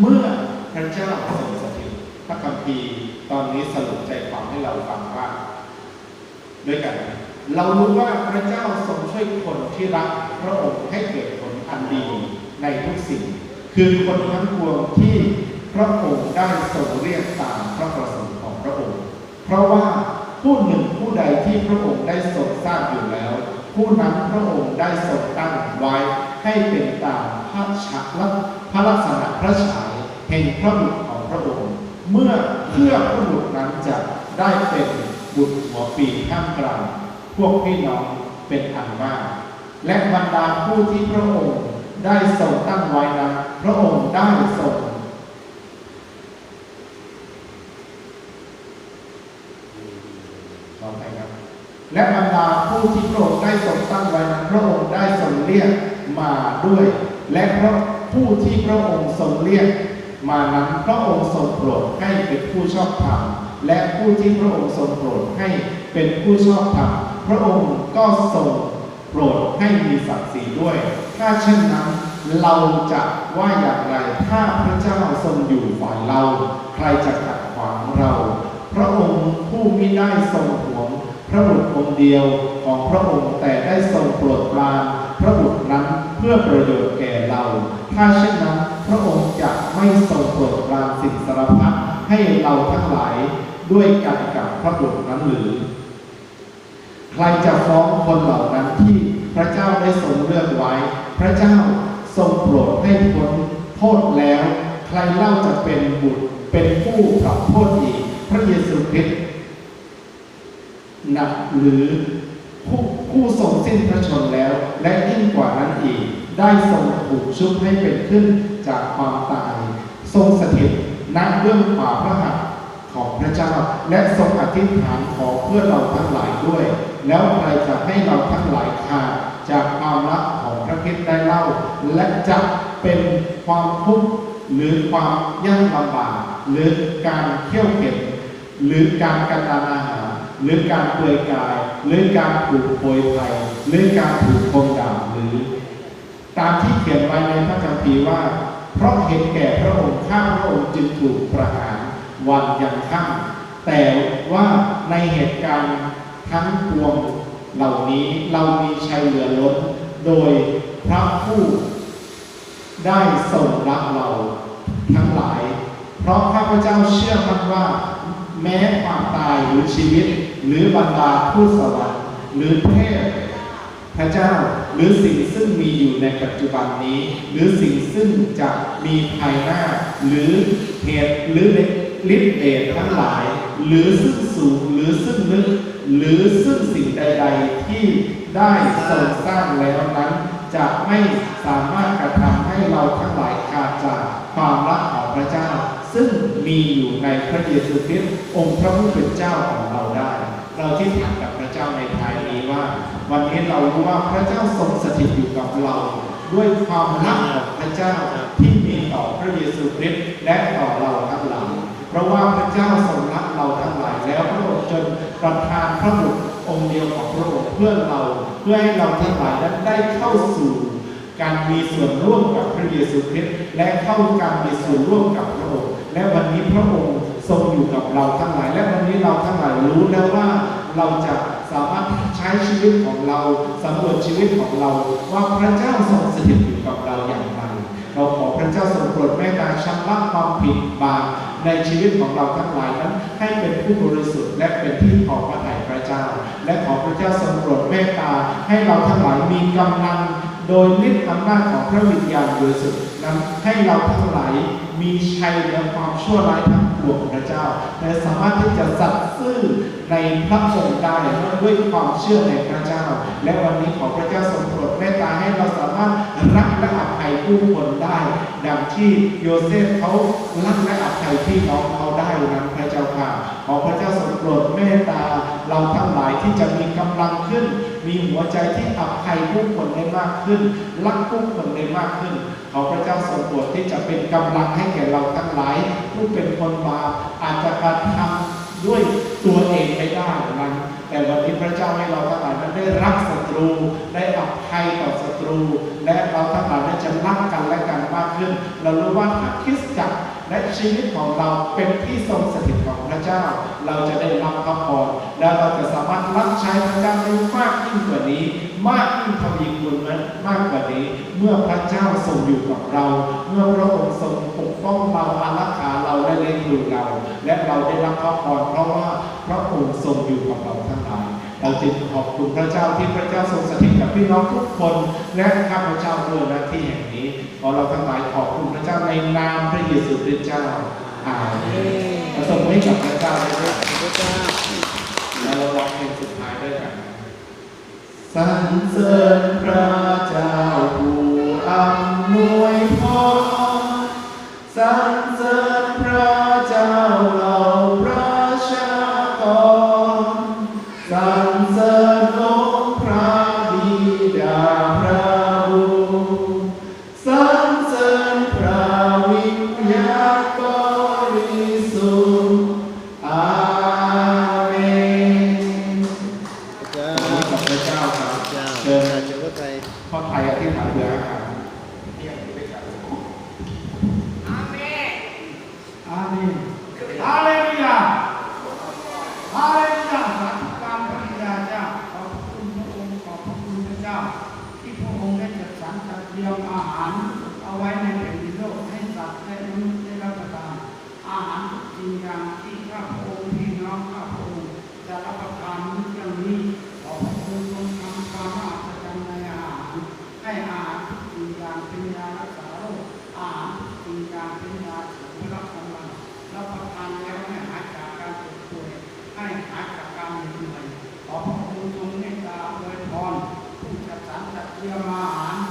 เมื่อพระเจ้าทรงสถิตพระคัมภีร์ตอนนี้สรุปใจความให้เราฟังว่า ด้วยกัน เรารู้ว่าพระเจ้าทรงช่วยคนที่รักพระองค์ให้เกิดผลอันดีในทุกสิ่ง คือคนทั้งปวงที่พระองค์ได้ทรงเรียกตามพระประสงค์ของพระองค์ เพราะว่าผู้หนึ่งผู้ใดที่พระองค์ได้ทรงสร้างอยู่แล้ว ผู้นั้นพระองค์ได้ทรงตั้งไว้ให้เป็นตามพระชักและพระลักษณะพระฉาย แห่งพระบุตรของพระองค์ เมื่อเพื่อพระบุตรนั้นจะได้เป็นบุตรหัวปีข้ามกลางพวกพี่น้องเป็นอันมาก และบรรดาผู้ที่พระองค์ได้ทรงตั้งไว้นั้นพระองค์ได้ทรงต่อไปครับและบรรดาผู้ที่พระองค์ได้ทรงตั้งไว้นั้นพระองค์ได้ทรงเรียกมาด้วย และเพราะผู้ที่พระองค์ทรงเรียก มานั้นพระองค์ทรงโปรดให้เป็นผู้ชอบธรรมและผู้ที่พระองค์ทรงโปรดให้เป็นผู้ชอบธรรมพระองค์ก็ทรงโปรดให้มีศักดิ์ศรีด้วย ถ้าเช่นนั้นเราจะว่าอย่างไรถ้าพระเจ้าทรงอยู่ฝ่ายเรา ใครจะขัดขวางเรา พระองค์ผู้มิได้ทรงหวง พระบุตรองค์เดียวของพระองค์แต่ได้ทรงโปรดปรานพระบุตรนั้นเพื่อประโยชน์แก่เรา ถ้าเช่นนั้น ให้เราทั้งหลายด้วยกันกับพระบุตรนั้นหรือ ใครจะฟ้องคนเหล่านั้นที่พระเจ้าได้ทรงเลือกไว้ พระเจ้าทรงโปรดให้พ้นโทษแล้ว ใครเล่าจะเป็นบุตรเป็นผู้ปรับโทษอีกพระเยซูคริสต์หนักหรือผู้ผู้ทรงสิ้นพระชนแล้ว และยิ่งกว่านั้นอีก ได้ทรงถูกชุบให้เป็นขึ้นจากความตาย ทรงสถิต ณเบื้องขวาพระหัตถ์ของพระเจ้า และทรงอธิษฐานขอเพื่อเราทั้งหลายด้วย แล้วใครจะให้เราทั้งหลายขาดจากความรักของพระคริสต์ได้เล่า และจะเป็นความทุกข์หรือความยากลำบาก หรือการเขี่ยวเข็นหรือการกันดานอาหารหรือการเปลือยกาย หรือการถูกโผยภัยหรือการถูกคมด่าหรือ ตามที่เขียนไว้ในพระคัมภีร์ว่า เพราะเห็นแก่พระองค์ข้าพระองค์จึงถูกประหารวันยังค่ำแต่ว่าในเหตุการณ์ทั้งปวงเหล่านี้เรามีชัยเหลือล้น โดยพระผู้ได้ทรงรักเราทั้งหลาย เพราะข้าพเจ้าเชื่อมั่นว่า แม้ความตายหรือชีวิต หรือบรรดาผู้สวรรค์หรือเทพ พระเจ้าหรือสิ่งซึ่งมีอยู่ในปัจจุบันนี้ หรือสิ่งซึ่งจะมีภายหน้า หรือเหตุหรือฤทธิ์เดชทั้งหลาย หรือซึ่งสูงหรือซึ่งลึกหรือซึ่งสิ่งใด ๆ ที่ได้ทรงสร้างแล้วนั้น จะไม่สามารถกระทำให้เราทั้งหลายขาดจากความรักของพระเจ้า ซึ่งมีอยู่ในพระเยซูคริสต์องค์พระผู้เป็นเจ้าของเราได้ เราที่ถามกับ เจ้าในท้ายนี้ว่า วันนี้เรารู้ว่าพระเจ้าทรงสถิตอยู่กับเรา ด้วยความรักของพระเจ้าที่มีต่อพระเยซูคริสต์และต่อเราทั้งหลายเพราะว่าพระเจ้าทรงรักเราทั้งหลายแล้วพระองค์จนประทานพระบุตรองค์เดียวของพระองค์เพื่อเรา เพื่อให้เราทั้งหลายนั้นได้เข้าสู่การมีส่วนร่วมกับพระเยซูคริสต์และเข้าการมีส่วนร่วมกับพระองค์ และวันนี้พระองค์ทรงอยู่กับเราทั้งหลาย และวันนี้เราทั้งหลายรู้แล้วว่าเราจะ สามารถใช้ชีวิตของเราสำรวจชีวิตของเรา ว่าพระเจ้าทรงสถิตอยู่กับเราอย่างไร เราขอพระเจ้าทรงโปรดเมตตาชำระความผิดบาปในชีวิตของเราทั้งหลายนั้น ให้เป็นผู้บริสุทธิ์และเป็นที่พอพระทัยพระเจ้า และขอพระเจ้าทรงโปรดเมตตาให้เราทั้งหลายมีกำลัง โดยฤทธิ์อำนาจของพระวิญญาณบริสุทธิ์นั้นให้เราทั้งหลายมีชัยเหนือความชั่วร้ายทั้งปวงพระเจ้าและสามารถที่จะสัตย์ซื่อในพระองค์ได้ด้วยความเชื่อในพระเจ้า และวันนี้ขอพระเจ้าทรงโปรดเมตตาให้เราสามารถรักและอภัยผู้คนได้ ดังที่โยเซฟเขารักและอภัยพี่น้องเขาได้นั้นพระเจ้า ค่ะขอพระเจ้าทรงโปรดเมตตา เราทั้งหลายที่จะมีกำลังขึ้น มีหัวใจที่อภัยผู้คนได้มากขึ้น รักผู้คนได้มากขึ้น ขอพระเจ้าทรงโปรดที่จะเป็นกำลังให้แก่เราทั้งหลาย ผู้เป็นคนบาปอาจจะกระทำด้วยตัวเองไม่ได้นั้นแต่วันนี้พระเจ้าให้เราทั้งหลายนั้นได้รักศัตรู ได้อภัยต่อศัตรู และเราทั้งหลายนั้นจะรักกันและกันมากขึ้น เรารู้ว่าถ้าคริสตจักร และชีวิตของเราเป็นที่ทรงสถิตของพระเจ้า เราจะได้รับพระพรและเราจะสามารถรับใช้พระเจ้าได้มากยิ่งกว่านี้ มากยิ่งทวีคูณนั้นมากกว่านี้ เมื่อพระเจ้าทรงอยู่กับเรา เมื่อพระองค์ทรงปกป้องเราอารักขาเราและเลี้ยงดูเรา และเราได้รับพระพรเพราะว่าพระองค์ทรงอยู่กับเราทั้งหลาย เราจึงขอบคุณพระเจ้าที่พระเจ้าทรงสถิตกับพี่น้องทุกคน และข้าพเจ้าด้วยหน้าที่แห่งนี้ขอเราทั้งหลายขอบคุณพระเจ้าในนามพระเยซูคริสต์เจ้าอาเมนเราส่งให้กับพระเจ้าเลยด้วยพระเจ้าแล้วเราร้องเพลงสุดท้ายด้วยกันสรรเสริญพระเจ้า ยมอาหารเอาไว้ในแผ่นดินโลกให้สัตว์และมนุษย์ได้รับประทานอาหารทุกสิ่งอย่างที่ข้าพระองค์พี่น้องข้าพระองค์จะรับประทานมื้ออย่างนี้ขอพระองค์ทรงทำความมหัศจรรย์ในอาหารให้อาหารทุกสิ่งอย่างเป็นยารักษาโรคอาหารทุกสิ่งอย่างเป็นยาเสริมพละกำลังรับประทานแล้วให้หายจากการเจ็บป่วยให้หายจากการเหนื่อยขอพระองค์ทรงเมตตาอวยพรผู้จัดสรรจัดเตรียมอาหาร